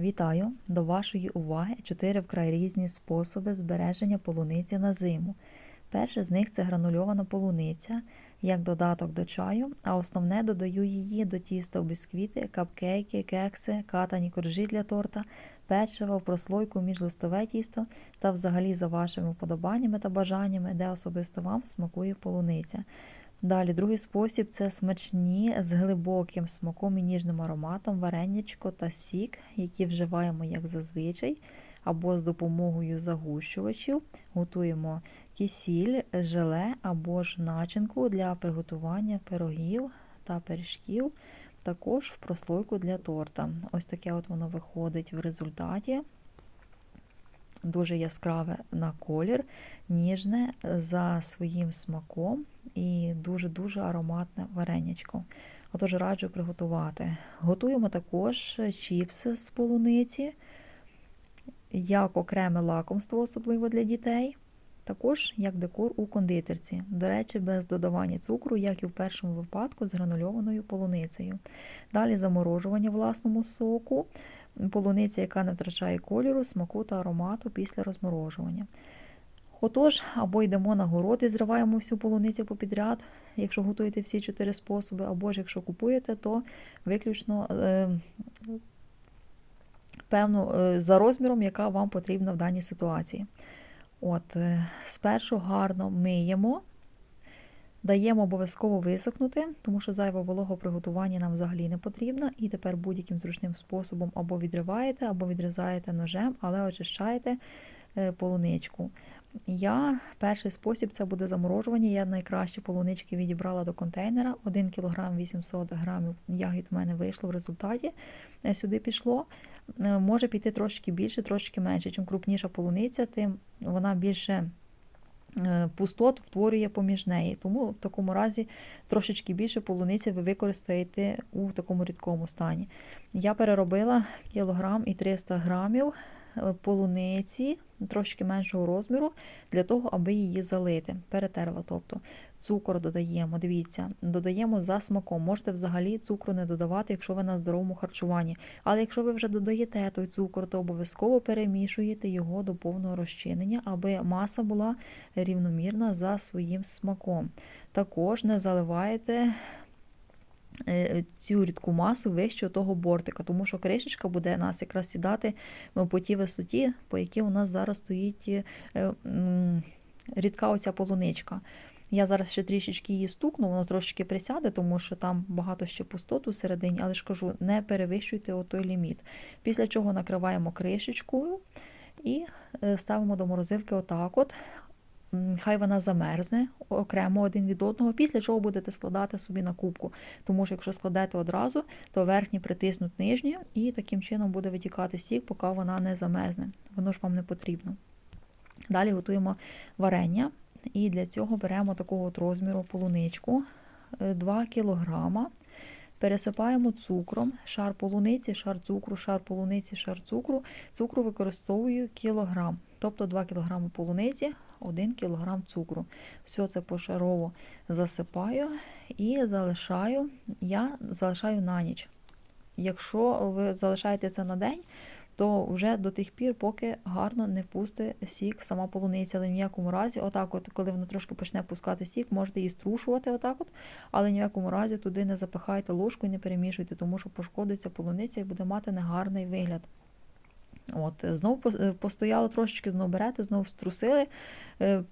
Вітаю! До вашої уваги чотири вкрай різні способи збереження полуниці на зиму. Перший з них це гранульована полуниця, як додаток до чаю, а основне додаю її до тіста в бісквіти, капкейки, кекси, катані коржі для торта, печиво, прослойку, міжлистове тісто та взагалі за вашими вподобаннями та бажаннями, де особисто вам смакує полуниця. Далі, другий спосіб це смачні з глибоким смаком і ніжним ароматом вареничко та сік, які вживаємо як зазвичай, або з допомогою загущувачів. Готуємо кисіль, желе або ж начинку для приготування пирогів та пиріжків, також в прослойку для торта. Ось таке от воно виходить в результаті. Дуже яскраве на колір, ніжне за своїм смаком і дуже-дуже ароматне варенячко. Отож, раджу приготувати. Готуємо також чіпси з полуниці, як окреме лакомство, особливо для дітей. Також як декор у кондитерці. До речі, без додавання цукру, як і в першому випадку, з гранульованою полуницею. Далі заморожування власному соку, полуниця, яка не втрачає кольору, смаку та аромату після розморожування. Отож, або йдемо на город і зриваємо всю полуницю попідряд, якщо готуєте всі чотири способи, або ж якщо купуєте, то виключно е, певно е, за розміром, яка вам потрібна в даній ситуації. От, е, Спершу гарно миємо, даємо обов'язково висохнути, тому що зайва волого приготування нам взагалі не потрібна. І тепер будь-яким зручним способом або відриваєте, або відрізаєте ножем, але очищаєте полуничку. Я перший спосіб це буде заморожування. Я найкращі полунички відібрала до контейнера. 1 кг 800 грамів ягід в мене вийшло в результаті. Е, сюди пішло. Е, може піти трошки більше, трошки менше. Чим крупніша полуниця, тим вона більше. Е, пустот втворює поміж неї, тому в такому разі трошечки більше полуниці ви використаєте у такому рідкому стані. Я переробила кілограм і 300 грамів полуниці трошки меншого розміру, для того, аби її залити. Перетерла. тобто Цукор додаємо, дивіться, додаємо за смаком. Можете взагалі цукру не додавати, якщо ви на здоровому харчуванні. Але якщо ви вже додаєте той цукор, то обов'язково перемішуєте його до повного розчинення, аби маса була рівномірна за своїм смаком. Також не заливаєте Е, цю рідку масу вище того бортика, тому що кришечка буде нас якраз сідати по тій висоті, по якій у нас зараз стоїть е, рідка оця полуничка. Я зараз ще трішечки її стукну, воно трошки присяде, тому що там багато ще пустоту всередині, але ж кажу, не перевищуйте отой ліміт. Після чого накриваємо кришечкою і е, ставимо до морозилки отак от. Хай вона замерзне окремо один від одного, після чого будете складати собі на кубку. Тому що якщо складете одразу, то верхні притиснуть нижні, і таким чином буде витікати сік, поки вона не замерзне. Воно ж вам не потрібно. Далі готуємо варення, і для цього беремо такого от розміру полуничку 2 е, кг. Пересипаємо цукром, шар полуниці, шар цукру, шар полуниці, шар цукру. Цукру використовую кілограм, тобто 2 кг полуниці, 1 кг цукру. Все це пошарово засипаю і залишаю, я залишаю на ніч. Якщо ви залишаєте це на день, то вже до тих пір, поки гарно не пусте сік сама полуниця. Але в ніякому разі, отак, от, коли вона трошки почне пускати сік, можете її струшувати, отак от, але в ніякому разі туди не запихайте ложку і не перемішуйте, тому що пошкодиться полуниця і буде мати негарний вигляд. От, Знову е, постояло трошечки, знову берете, знову струсили, е,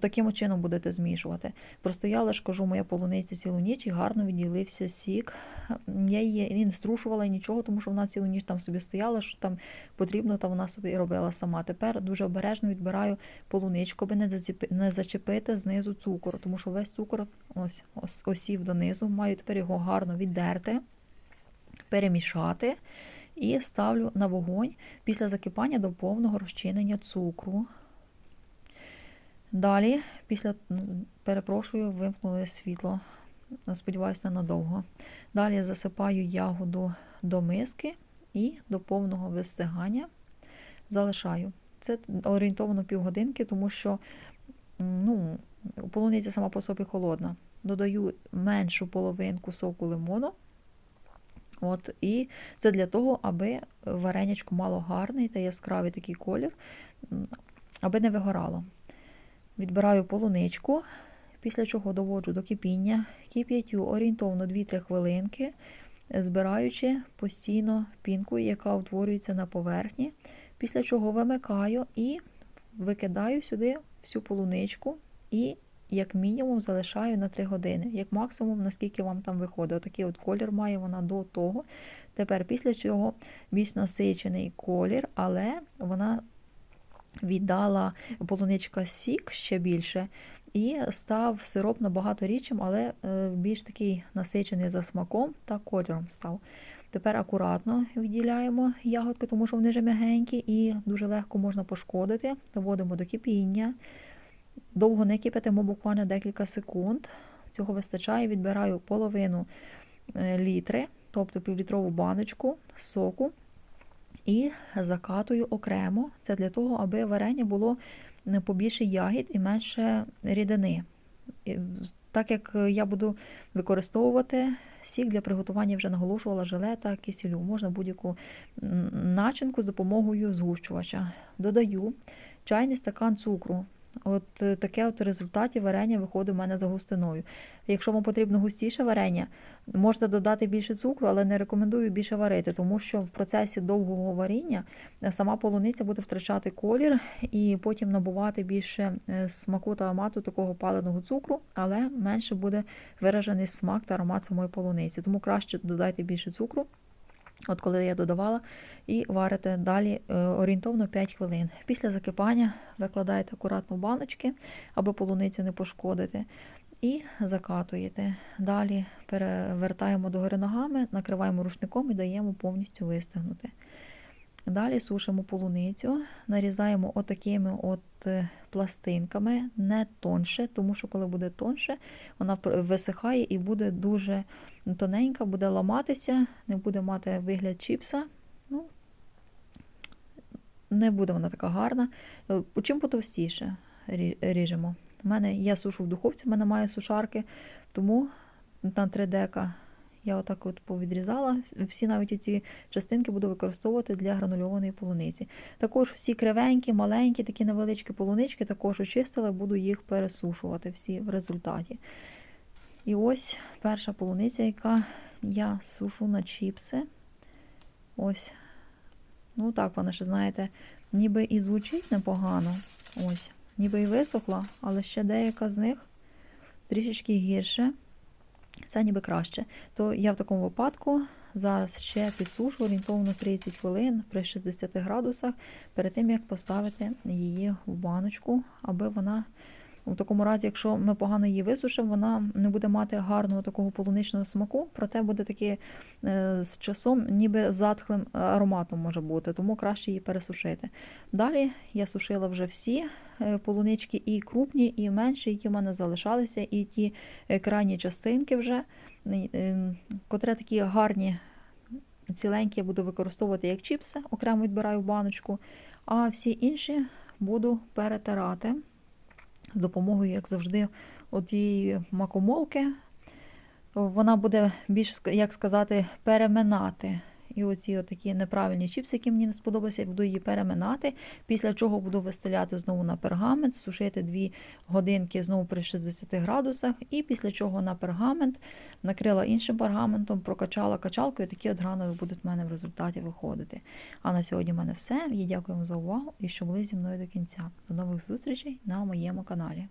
таким чином будете змішувати. Простояла ж кажу, моя полуниця цілу ніч і гарно відділився сік. Я її не струшувала нічого, тому що вона цілу ніч там собі стояла, що там потрібно, та вона собі робила сама. Тепер дуже обережно відбираю полуничку, аби не зачепити знизу цукор, тому що весь цукор ось, ось осів донизу. Маю тепер його гарно віддерти, перемішати. І ставлю на вогонь після закипання до повного розчинення цукру. Далі, після, перепрошую, вимкнули світло. Сподіваюся, надовго. Далі засипаю ягоду до миски і до повного вистигання залишаю. Це орієнтовано півгодинки, тому що ну, полуниця сама по собі холодна. Додаю меншу половинку соку лимону От, і це для того, аби варенячко мало гарний та яскравий такий колір, аби не вигорало. Відбираю полуничку, після чого доводжу до кипіння, кип'ятю орієнтовно 2-3 хвилинки, збираючи постійно пінку, яка утворюється на поверхні, після чого вимикаю і викидаю сюди всю полуничку і як мінімум залишаю на 3 години, як максимум, наскільки вам там виходить. Отакий от колір має вона до того. Тепер, після чого більш насичений колір, але вона віддала полуничка сік ще більше, і став сироп набагато рідшим, але е, більш такий насичений за смаком та кольором став. Тепер акуратно відділяємо ягодки, тому що вони вже м'ягенькі і дуже легко можна пошкодити. Доводимо до кипіння. Довго не кипятимо, буквально декілька секунд. Цього вистачає, відбираю половину е, літри, тобто півлітрову баночку соку і закатую окремо. Це для того, аби варення було побільше ягід і менше рідини. Так як я буду використовувати сік для приготування, вже наголошувала желе та кисілю. Можна будь-яку начинку з допомогою згущувача. Додаю чайний стакан цукру. От е, таке от результаті варення виходить у мене за густиною. Якщо вам потрібно густіше варення, можете додати більше цукру, але не рекомендую більше варити, тому що в процесі довгого варіння е, сама полуниця буде втрачати колір і потім набувати більше е, смаку та аромату такого паленого цукру, але менше буде виражений смак та аромат самої полуниці. Тому краще додайте більше цукру. От коли я додавала, і варите далі е, орієнтовно 5 хвилин. Після закипання викладаєте акуратно в баночки, аби полуницю не пошкодити, і закатуєте. Далі перевертаємо догори ногами, накриваємо рушником і даємо повністю вистигнути. Далі сушимо полуницю, нарізаємо отакими от е, пластинками, не тонше, тому що коли буде тонше, вона висихає і буде дуже тоненька, буде ламатися, не буде мати вигляд чіпса. Ну, Не буде вона така гарна. Е, чим потовстіше ріжемо. У мене я сушу в духовці, в мене має сушарки, тому на 3 дека я отак от повідрізала. Всі навіть ці частинки буду використовувати для гранульованої полуниці. Також всі кривенькі, маленькі, такі невеличкі полунички, також очистила, буду їх пересушувати всі в результаті. І ось перша полуниця, яка я сушу на чіпси. Ось. Ну так, вона ще, знаєте, ніби і звучить непогано. Ось, ніби і висохла, але ще деяка з них трішечки гірше. Це ніби краще. То я в такому випадку зараз ще підсушу орієнтовно 30 хвилин при 60 градусах, перед тим, як поставити її в баночку, аби вона. У такому разі, якщо ми погано її висушимо, вона не буде мати гарного такого полуничного смаку, проте буде таки е, з часом, ніби затхлим ароматом може бути, тому краще її пересушити. Далі я сушила вже всі е, полунички, і крупні, і менші, які в мене залишалися, і ті е, крайні частинки вже, котре такі гарні. Ціленькі я буду використовувати як чіпси, окремо відбираю баночку, а всі інші буду перетирати з допомогою, як завжди, однієї макомолки. Вона буде більш, як сказати, переминати. І оці такі неправильні чіпси, які мені не сподобалися, я буду її переминати, після чого буду вистеляти знову на пергамент, сушити 2 годинки знову при 60 градусах, і після чого на пергамент накрила іншим пергаментом, прокачала качалкою, і такі от грани будуть в мене в результаті виходити. А на сьогодні в мене все. Я дякую вам за увагу і що були зі мною до кінця. До нових зустрічей на моєму каналі.